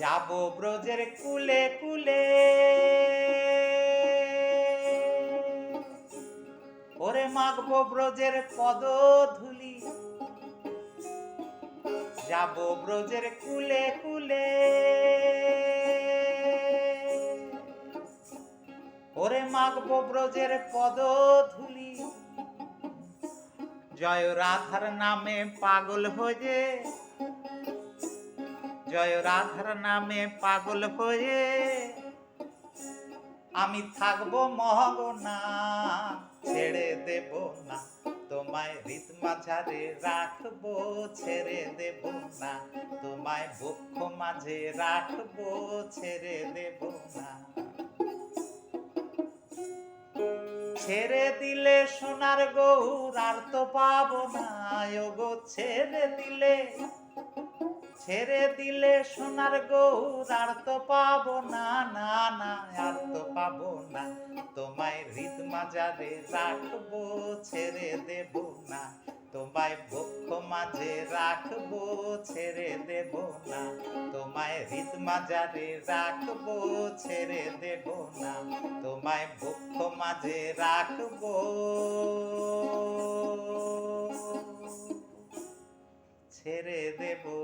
যাব ব্রজের কুলে কুলে। ওরে মাগবো ব্রজের পদ ধুলি যাব ব্রজের কুলে কুলে। ওরে মাগবো ব্রজের পদ ধুলি জয় রাধার নামে পাগল হয়ে জয় রাধার নামে পাগল হয়ে আমি থাকব মহগনা ছেড়ে দেব না। তোমায় রীত মাঝারে রাখব, ছেড়ে দেব না। তোমায় বক্ষ মাঝে রাখব, ছেড়ে দেব না। ছেড়ে দিলে সোনার গৌর আর তো পাবো না। গো ছেড়ে দিলে ছেড়ে দিলে সোনার গৌর, আর তো পাবো না না না, আর তো পাবো না। তোমায় হৃদ মাজারে রাখব, ছেড়ে দেব না। তোমায় বক্ষ মাঝে রাখব, ছেড়ে দেব না। তোমায় হৃদ মাজারে রাখব, ছেড়ে দেব না। তোমায় বক্ষ মাঝে রাখব। ছেড়ে দেবো